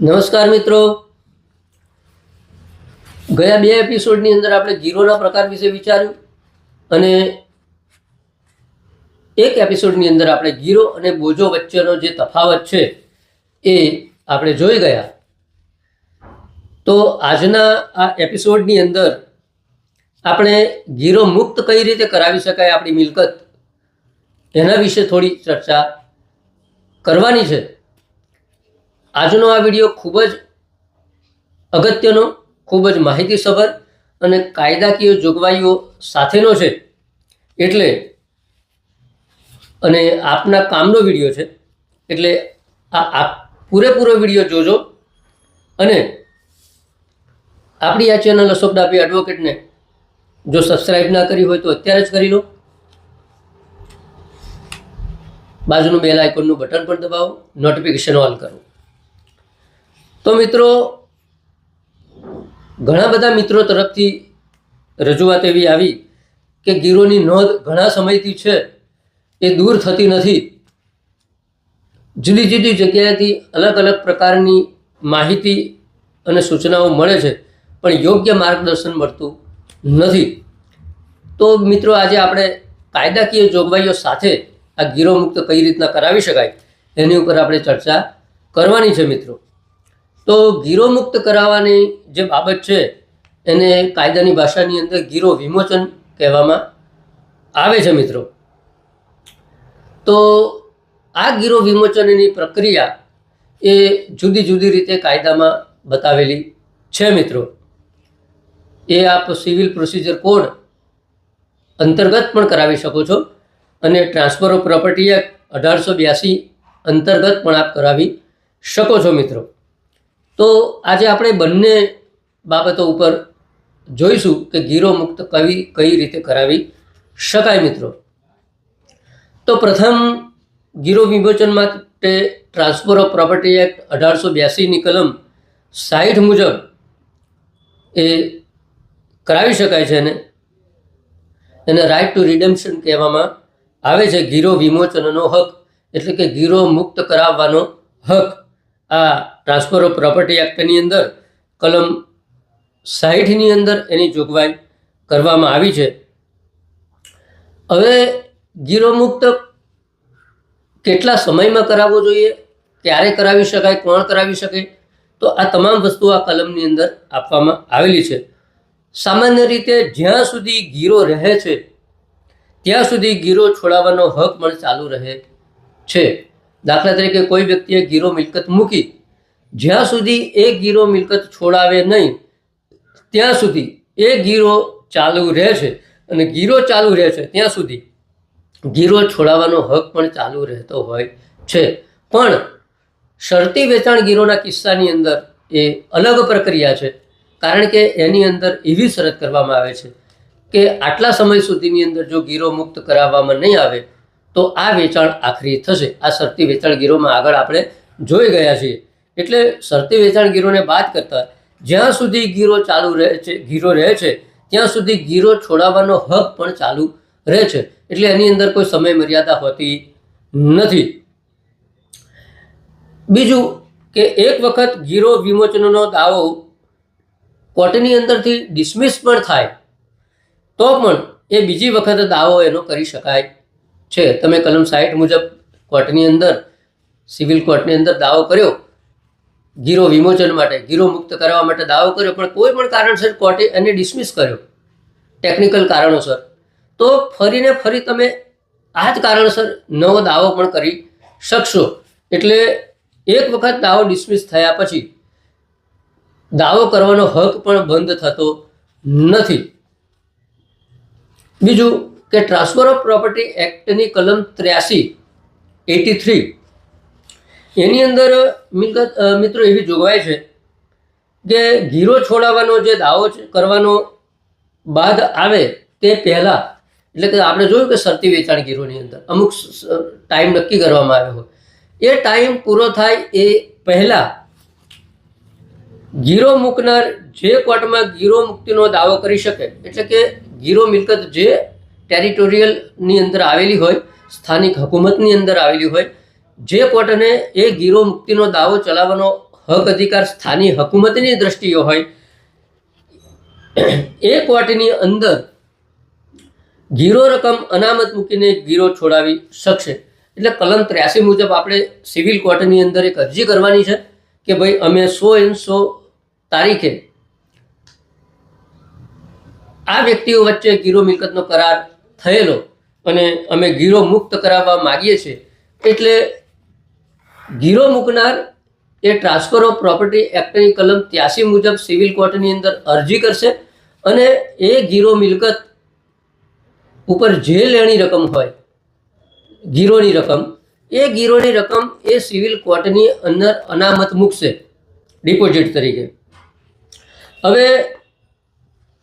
નમસ્કાર મિત્રો. ગયા બે એપિસોડની અંદર આપણે ગીરોના પ્રકાર વિશે વિચાર્યું અને એક એપિસોડની અંદર આપણે ગીરો અને બોજો વચ્ચેનો જે તફાવત છે એ આપણે જોઈ ગયા. તો આજના આ એપિસોડની અંદર આપણે ગીરો મુક્ત કઈ રીતે કરાવી શકાય આપણી મિલકત? એના વિશે થોડી ચર્ચા કરવાની છે. આજનો આ વીડિયો ખૂબ જ અગત્યનો, ખૂબ જ માહિતીસભર અને કાયદાકીય જોગવાઈઓ સાથેનો છે. એટલે અને આપના કામનો વીડિયો છે. એટલે આ પૂરેપૂરો વીડિયો જોજો. અને આપણી આ ચેનલ અશોક ડાભી એડવોકેટને જો સબસ્ક્રાઈબ ના કરી હોય તો અત્યારે જ કરી લો. બાજુનું બેલ આઇકોનનું બટન પણ દબાવો, નોટિફિકેશન ઓન કરો. તો મિત્રો, ઘણા બધા મિત્રો તરફથી રજૂઆત એવી આવી કે ગીરોની નોંધ ઘણા સમયથી છે, એ દૂર થતી નથી. જુદી જુદી જગ્યાએથી અલગ અલગ પ્રકારની માહિતી અને સૂચનાઓ મળે છે, પણ યોગ્ય માર્ગદર્શન મળતું નથી. તો મિત્રો, આજે આપણે કાયદાકીય જોગવાઈઓ સાથે આ ગીરો મુક્ત કઈ રીતના કરાવી શકાય, એની ઉપર આપણે ચર્ચા કરવાની છે મિત્રો. તો ગીરો મુક્ત કરાવવાની જે બાબત છે, એને કાયદાની ભાષાની અંદર ગીરો વિમોચન કહેવામાં આવે છે મિત્રો. તો આ ગીરો વિમોચનની પ્રક્રિયા એ જુદી જુદી રીતે કાયદામાં બતાવેલી છે મિત્રો. એ આપ સિવિલ પ્રોસિજર કોડ અંતર્ગત પણ કરાવી શકો છો અને ટ્રાન્સફર ઓફ પ્રોપર્ટી એક્ટ અઢારસો બ્યાસી અંતર્ગત પણ આપ કરાવી શકો છો મિત્રો. તો આજે આપણે બંને બાબતો ઉપર જોઈશું કે ગીરો મુક્ત કવિ કઈ રીતે કરાવી શકાય મિત્રો. તો પ્રથમ ગીરો વિમોચન માટે ટ્રાન્સફર ઓફ પ્રોપર્ટી એક્ટ અઢારસો બ્યાસીની કલમ સાઠ મુજબ એ કરાવી શકાય છે એને. એને રાઇટ ટુ રિડેમ્પશન કહેવામાં આવે છે. ગીરો વિમોચનનો હક એટલે કે ગીરો મુક્ત કરાવવાનો હક. આ ટ્રાન્સફર ઓફ પ્રોપર્ટી એક્ટની અંદર કલમ સાહીઠની અંદર એની જોગવાઈ કરવામાં આવી છે. હવે ગીરો મુક્ત કેટલા સમયમાં કરાવવો જોઈએ? ક્યારે કરાવી શકાય? કોણ કરાવી શકે? તો આ તમામ વસ્તુઓ આ કલમની અંદર આપવામાં આવેલી છે. સામાન્ય રીતે જ્યાં સુધી ગીરો રહે છે, ત્યાં સુધી ગીરો છોડાવવાનો હક પણ ચાલુ રહે છે. દાખલા તરીકે કોઈ વ્યક્તિએ ગીરો મિલકત મૂકી, જ્યાં સુધી એ ગીરો મિલકત છોડાવે નહીં, ત્યાં સુધી એ ગીરો ચાલુ રહે છે અને ગીરો ચાલુ રહે છે ત્યાં સુધી ગીરો છોડાવવાનો હક પણ ચાલુ રહેતો હોય છે. પણ શરતી વેચાણ ગીરોના કિસ્સાની અંદર એ અલગ પ્રક્રિયા છે. કારણ કે એની અંદર એવી શરત કરવામાં આવે છે કે આટલા સમય સુધીની અંદર જો ગીરો મુક્ત કરાવવામાં નહીં આવે તો આ વેચાણ આખરી થશે. આ શરતી વેચાણ ગીરોમાં આગળ આપણે જોઈ ગયા છીએ. એટલે શરતી વેચાણ ગીરોને બાદ કરતાં જ્યાં સુધી ગીરો ચાલુ રહે છે, ગીરો રહે છે, ત્યાં સુધી ગીરો છોડાવવાનો હક પણ ચાલુ રહે છે. એટલે એની અંદર કોઈ સમય મર્યાદા હોતી નથી. બીજું કે એક વખત ગીરો વિમોચનનો દાવો કોર્ટની અંદરથી ડિસમિસ પણ થાય, તો પણ એ બીજી વખત દાવો એનો કરી શકાય છે, તમે કલમ સાઠ મુજબ કોર્ટની અંદર, સિવિલ કોર્ટની અંદર દાવો કર્યો, ગીરો વિમોચન માટે, ગીરો મુક્ત કરવા માટે દાવો કર્યો, પણ કોઈ પણ કારણસર કોર્ટે એને ડિસમિસ કર્યો. ટેકનિકલ કારણોસર. તો ફરીને ફરી તમે આ જ કારણસર નવો દાવો પણ કરી શકશો. એટલે એક વખત દાવો ડિસમિસ થયા પછી દાવો કરવાનો હક પણ બંધ થતો નથી. બીજું કે ટ્રાન્સફર ઓફ પ્રોપર્ટી એક્ટની કલમ ત્ર્યાસી, એટી થ્રી. એની અંદર, મિલકત મિત્રો એવી જોગવાઈ છે કે ગીરો છોડાવવાનો જે દાવો કરવાનો બાદ આવે તે પહેલાં, એટલે કે આપણે જોયું કે શરતી વેચાણ ગીરોની અંદર, અમુક ટાઈમ નક્કી કરવામાં આવ્યો હોય. એ ટાઈમ પૂરો થાય એ પહેલાં ગીરો મૂકનાર જે કોર્ટમાં ગીરો મુક્તિનો દાવો કરી શકે, એટલે કે ગીરો મિલકત જે ટેરિટોરિયલની અંદર આવેલી હોય, સ્થાનિક હકુમતની અંદર આવેલી હોય, જે કોર્ટને એ ગીરો મુક્તિનો દાવો ચલાવવાનો હક અધિકાર સ્થાનિક હકુમતની દ્રષ્ટિએ હોય, એ કોર્ટની અંદર ગીરો રકમ અનામત મૂકીને ગીરો છોડાવી શકશે. એટલે કલમ ત્ર્યાસી મુજબ આપણે સિવિલ કોર્ટની અંદર એક અરજી કરવાની છે કે ભાઈ અમે સો એન સો તારીખે આ વ્યક્તિઓ વચ્ચે ગીરો મિલકતનો કરાર થયેલો અને અમે ગીરો મુક્ત કરાવવા માગીએ છીએ, એટલે ગીરો મૂકનાર એ ટ્રાન્સફર ઓફ પ્રોપર્ટી એક્ટની કલમ ત્યાસી મુજબ સિવિલ કોર્ટની અંદર અરજી કરશે અને એ ગીરો મિલકત ઉપર જે લેણી રકમ હોય, ગીરોની રકમ, એ ગીરોની રકમ એ સિવિલ કોર્ટની અંદર અનામત મૂકશે, ડિપોઝિટ તરીકે. હવે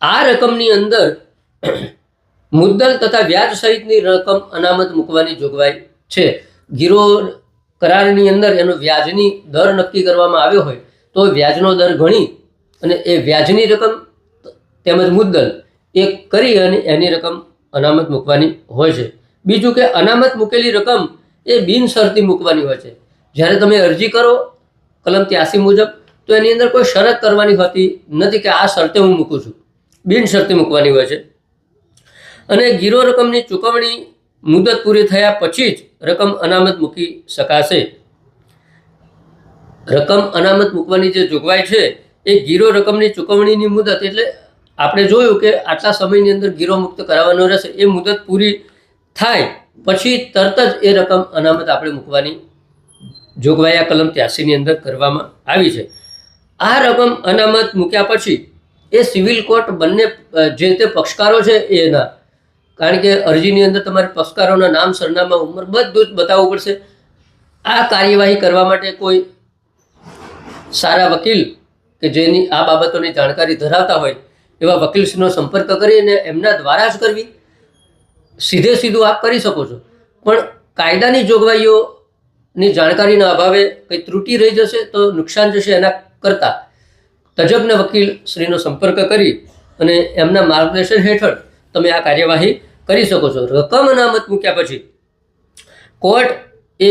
આ રકમની અંદર મુદ્દલ તથા વ્યાજ સહિતની રકમ અનામત મૂકવાની જોગવાઈ છે. ગીરો કરારની અંદર એનો વ્યાજની દર નક્કી કરવામાં આવ્યો હોય તો વ્યાજનો દર ગણી અને એ વ્યાજની રકમ તેમજ મુદ્દલ એ કરી અને એની રકમ અનામત મૂકવાની હોય છે. બીજું કે અનામત મૂકેલી રકમ એ બિનશરતી મૂકવાની હોય છે. જ્યારે તમે અરજી કરો કલમ ત્યાસી મુજબ, તો એની અંદર કોઈ શરત કરવાની હોતી નથી કે આ શરતે હું મૂકું છું. બિનશરતી મૂકવાની હોય છે. અને ગીરો રકમની ચૂકવણી મુદત પૂરી થયા પછી જ રકમ અનામત મૂકી શકાશે. રકમ અનામત મૂકવાની જે જોગવાઈ છે, એ ગીરો રકમની ચૂકવણીની મુદત એટલે આપણે જોયું કે આટલા સમયની અંદર ગીરો મુક્ત કરાવવાનો રહેશે, એ મુદત પૂરી થાય પછી તરત જ એ રકમ અનામત આપણે મૂકવાની જોગવાઈ આ કલમ ત્યાસીની અંદર કરવામાં આવી છે. આ રકમ અનામત મૂક્યા પછી એ સિવિલ કોર્ટ બંને જે તે પક્ષકારો છે, એના કારણ કે અરજીની અંદર તમારે પક્ષકારોના નામ, સરનામા, ઉંમર બધું જ બતાવવું પડશે. આ કાર્યવાહી કરવા માટે કોઈ સારા વકીલ કે જેની આ બાબતોની જાણકારી ધરાવતા હોય, એવા વકીલશ્રીનો સંપર્ક કરીને એમના દ્વારા જ કરવી. સીધે સીધું આપ કરી શકો છો. પણ કાયદાની જોગવાઈઓની જાણકારીના અભાવે કંઈ ત્રુટિ રહી જશે તો નુકસાન જશે એના કરતાં. તજજ્ઞ વકીલશ્રીનો સંપર્ક કરી અને એમના માર્ગદર્શન હેઠળ તમે આ કાર્યવાહી કરી શકો છો. રકમ અનામત મૂક્યા પછી કોર્ટ એ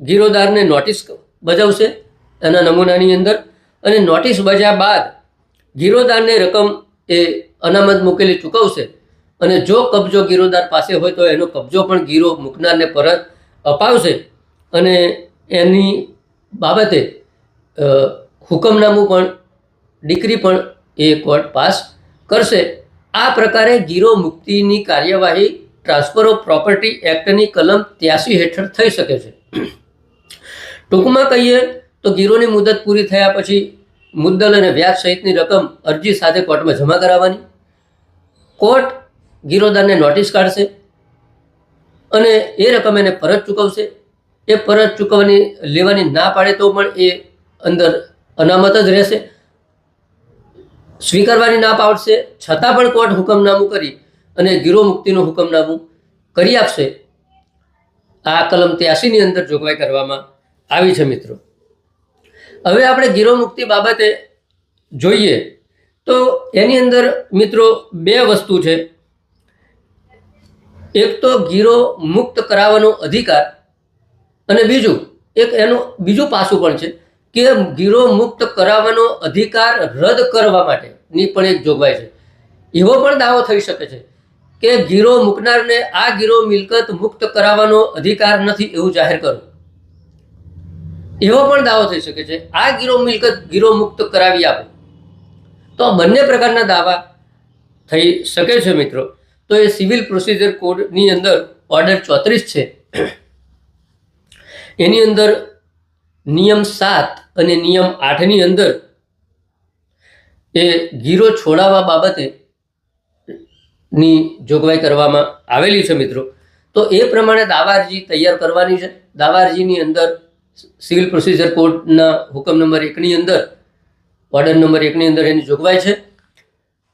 ગીરોદારને નોટિસ બજાવશે એના નમૂનાની અંદર અને નોટિસ બજાવ્યા બાદ ગીરોદારને રકમ એ અનામત મૂકેલી ચૂકવશે અને જો કબજો ગીરોદાર પાસે હોય તો એનો કબજો પણ ગીરો મૂકનારને પરત અપાવશે અને એની બાબતે હુકમનામું પણ, ડિક્રી પણ એ કોર્ટ પાસ કરશે. આ પ્રકારે ગીરો મુક્તિની કાર્યવાહી ટ્રાન્સફર ઓફ પ્રોપર્ટી એક્ટની કલમ ત્યાસી હેઠળ થઈ શકે છે. ટૂંકમાં કહીએ તો ગીરોની મુદત પૂરી થયા પછી મુદ્દલ અને વ્યાજ સહિતની રકમ અરજી સાથે કોર્ટમાં જમા કરાવવાની. કોર્ટ ગીરોદારને નોટિસ કાઢશે અને એ રકમ એને પરત ચૂકવશે. એ પરત ચૂકવવાની લેવાની ના પાડે તો પણ એ અંદર અનામત જ રહેશે. સ્વીકારવાની ના પાડશે, છતાં પણ કોર્ટ હુકમનામું કરી અને ગીરો મુક્તિનું હુકમનામું કરી આપશે. આ કલમ ત્યાસીની અંદર જોગવાઈ કરવામાં આવી છે મિત્રો. હવે આપણે ગીરો મુક્તિ બાબતે જોઈએ તો એની અંદર મિત્રો બે વસ્તુ છે. એક તો ગીરો મુક્ત કરાવવાનો અધિકાર અને બીજું, એક એનું બીજું પાસું પણ છે. કે ગીરો મુક્ત કરાવવાનો અધિકાર રદ કરવા માટેની પણ એક જોગવાઈ છે. એવો પણ દાવો થઈ શકે છે કે ગીરો મૂકનારને આ ગીરો મિલકત મુક્ત કરાવવાનો અધિકાર નથી એવું જાહેર કરો. એવો પણ દાવો થઈ શકે છે, આ ગીરો મિલકત ગીરો મુક્ત કરાવી આપો. તો બંને પ્રકારના દાવા થઈ શકે છે મિત્રો. તો એ સિવિલ પ્રોસિજર કોડની અંદર ઓર્ડર ચોત્રીસ છે. એની અંદર નિયમ સાત અને નિયમ આઠની અંદર એ ગીરો છોડાવવા બાબતે ની જોગવાઈ કરવામાં આવેલી છે મિત્રો. તો એ પ્રમાણે દાવારજી તૈયાર કરવાની છે. દાવારજીની અંદર સિવિલ પ્રોસિજર કોર્ટના હુકમ નંબર એકની અંદર, ઓર્ડર નંબર એકની અંદર એની જોગવાઈ છે.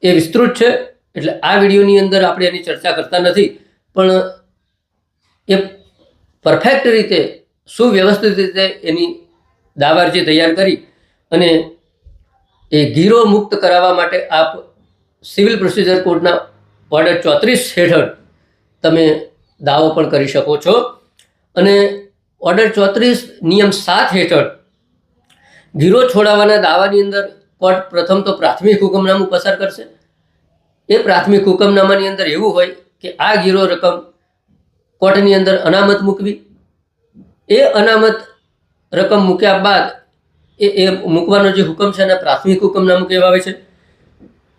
એ વિસ્તૃત છે. એટલે આ વિડીયોની અંદર આપણે એની ચર્ચા કરતા નથી. પણ એ પરફેક્ટ રીતે સુવ્યવસ્થિત રીતે એની દાવા અરજી તૈયાર કરી અને એ ગીરો મુક્ત કરાવવા માટે આપ સિવિલ પ્રોસિજર કોડના ઓર્ડર ચોત્રીસ હેઠળ તમે દાવો પણ કરી શકો છો. અને ઓર્ડર ચોત્રીસ નિયમ સાત હેઠળ ગીરો છોડાવવાના દાવાની અંદર કોર્ટ પ્રથમ તો પ્રાથમિક હુકમનામું પસાર કરશે. એ પ્રાથમિક હુકમનામાની અંદર એવું હોય કે આ ગીરો રકમ કોર્ટની અંદર અનામત મૂકવી એ અનામત રકમ મૂક્યા બાદ એ એ મૂકવાનો જે હુકમ છે એને પ્રાથમિક હુકમનામું કહેવાય છે.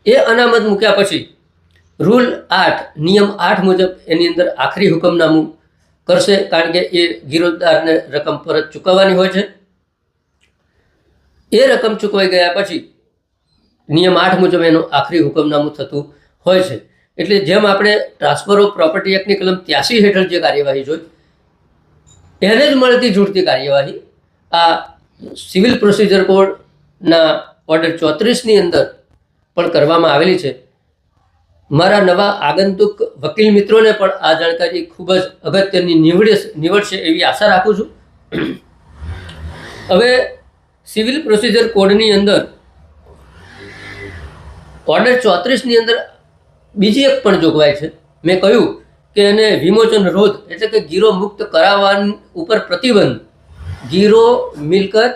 એ અનામત મૂક્યા પછી રૂલ આઠ, નિયમ આઠ મુજબ એની અંદર આખરી હુકમનામું કરશે કારણ કે એ ગીરોદારને રકમ પરત ચૂકવવાની હોય છે. એ રકમ ચૂકવાઈ ગયા પછી નિયમ આઠ મુજબ એનું આખરી હુકમનામું થતું હોય છે. એટલે જેમ આપણે ટ્રાન્સફર ઓફ પ્રોપર્ટી એક્ટની કલમ ત્યાસી હેઠળ જે કાર્યવાહી જોઈ એને જ મળતી જુડતી કાર્યવાહી. આ સિવિલ પ્રોસિજર કોડના ઓર્ડર ચોત્રીસની અંદર પણ કરવામાં આવેલી છે. મારા નવા આગંતુક વકીલ મિત્રોને પણ આ જાણકારી ખૂબ જ અગત્યની નીવડે નીવડશે એવી આશા રાખું છું. હવે સિવિલ પ્રોસિજર કોડની અંદર ઓર્ડર ચોત્રીસની અંદર બીજી એક પણ જોગવાઈ છે. મેં કહ્યું કે એને વિમોચન રોધ એટલે કે ગીરો મુક્ત કરાવવા ઉપર પ્રતિબંધ. ગીરો મિલકત,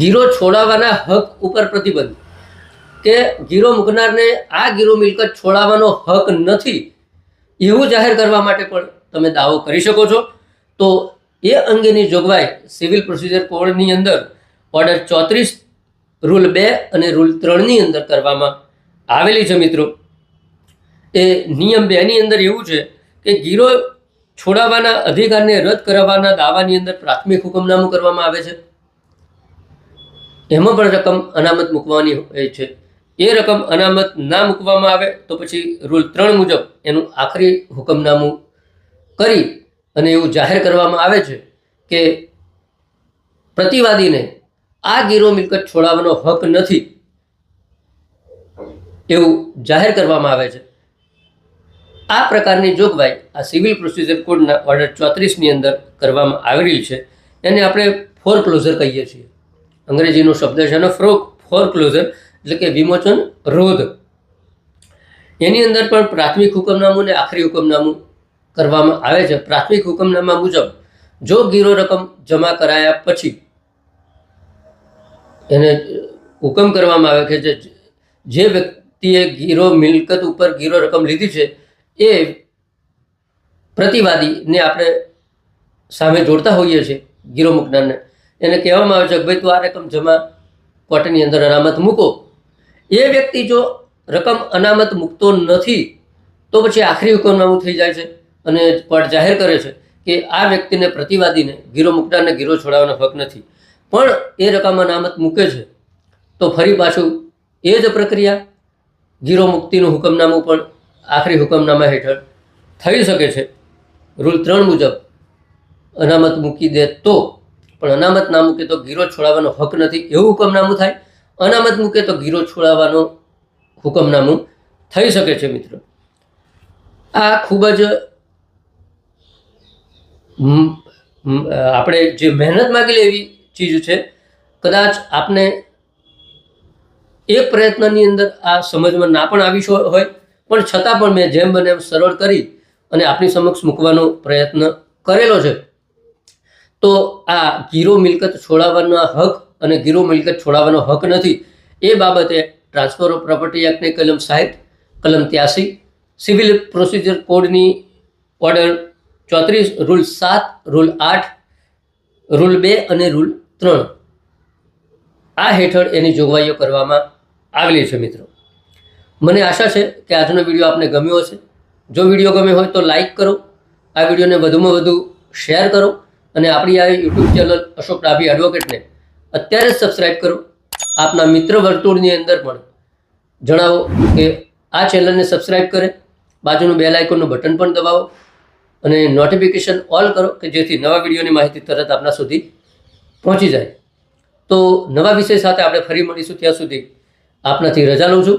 ગીરો છોડાવવાના હક ઉપર પ્રતિબંધ. કે ગીરો મૂકનારને આ ગીરો મિલકત છોડાવવાનો હક નથી, એવું જાહેર કરવા માટે પણ તમે દાવો કરી શકો છો. તો એ અંગેની જોગવાઈ સિવિલ પ્રોસિજર કોડની અંદર ઓર્ડર ચોત્રીસ, રૂલ બે અને રૂલ ત્રણની અંદર કરવામાં આવેલી છે મિત્રો. એ નિયમ બેની અંદર એવું છે કે ગીરો છોડાવવાના અધિકારને રદ કરાવવાના દાવાની અંદર પ્રાથમિક હુકમનામું કરવામાં આવે છે. એમાં પણ રકમ અનામત મૂકવાની હોય છે. એ રકમ અનામત ના મૂકવામાં આવે તો પછી રૂલ ત્રણ મુજબ એનું આખરી હુકમનામું કરી અને એવું જાહેર કરવામાં આવે છે કે પ્રતિવાદીને આ ગીરો મિલકત છોડાવવાનો હક નથી એવું જાહેર કરવામાં આવે છે. આ પ્રકારની જોગવાઈ આ સિવિલ પ્રોસિજર કોડના ઓર્ડર ચોત્રીસની અંદર કરવામાં આવેલી છે. એને આપણે ફોર ક્લોઝર કહીએ છીએ. અંગ્રેજીનો શબ્દ છે એનો ફ્રો ફોર ક્લોઝર એટલે કે વિમોચન રોધ. એની અંદર પણ પ્રાથમિક હુકમનામું અને આખરી હુકમનામું કરવામાં આવે છે. પ્રાથમિક હુકમનામા મુજબ જો ગીરો રકમ જમા કરાયા પછી એને હુકમ કરવામાં આવે જે જે વ્યક્તિએ ગીરો મિલકત ઉપર ગીરો રકમ લીધી છે એ પ્રતિવાદીને આપણે સામે જોડતા હોઈએ છીએ ગીરો મૂકનારને એને કહેવામાં આવે છે કે ભાઈ તું આ રકમ જમા કોર્ટની અંદર અનામત મૂકો. એ વ્યક્તિ જો રકમ અનામત મૂકતો નથી, તો પછી આખરી હુકમનામું થઈ જાય છે અને કોર્ટ જાહેર કરે છે કે આ વ્યક્તિને પ્રતિવાદીને ગીરો મૂકનારને ગીરો છોડાવવાનો હક નથી. પણ એ રકમ અનામત મૂકે છે, તો ફરી પાછું એ જ પ્રક્રિયા ગીરો મુક્તિનું હુકમનામું પણ આખરી હુકમનામા હેઠળ થઈ શકે છે. રૂલ ત્રણ મુજબ અનામત મૂકી દે તો, પણ અનામત ના મૂકે તો ગીરો છોડાવવાનો હક નથી, એવું હુકમનામું થાય. અનામત મૂકે તો ગીરો છોડાવવાનો હુકમનામું થઈ શકે છે મિત્રો. આ ખૂબ જ આપણે જે મહેનત માગેલી એવી ચીજ છે, કદાચ આપને એક પ્રયત્નની અંદર આ સમજમાં ના પણ આવી હોય પણ છતાં પણ મેં જેમ બને એમ સરળ કરી અને આપની સમક્ષ મૂકવાનો પ્રયત્ન કરેલો છે. તો આ ગીરો મિલકત છોડાવવાનો હક અને ગીરો મિલકત છોડાવવાનો હક નથી, એ બાબતે ટ્રાન્સફર ઓફ પ્રોપર્ટી એક્ટની કલમ સાહીઠ, કલમ ત્યાસી સિવિલ પ્રોસિજર કોડની ઓર્ડર ચોત્રીસ રૂલ સાત રૂલ આઠ રૂલ બે અને રૂલ ત્રણ. આ હેઠળ એની જોગવાઈઓ કરવામાં આવેલી છે મિત્રો. મને આશા છે કે આજનો વીડિયો આપને ગમ્યો હશે. જો વીડિયો ગમ્યો હોય તો લાઈક કરો, આ વિડીયોને વધુમાં વધુ શેર કરો અને આપણી આ યુટ્યુબ ચેનલ અશોક ડાભી એડવોકેટને અત્યારે જ સબસ્ક્રાઈબ કરો. આપના મિત્ર વર્તુળની અંદર પણ જણાવો કે આ ચેનલને સબસ્ક્રાઈબ કરે, બાજુનું બેલ આઇકોનનું બટન પણ દબાવો અને નોટિફિકેશન ઓલ કરો કે જેથી નવા વિડીયોની માહિતી તરત આપના સુધી પહોંચી જાય. તો નવા વિષય સાથે આપણે ફરી મળીશું ત્યાં સુધી આપનાથી રજા લઉં છું.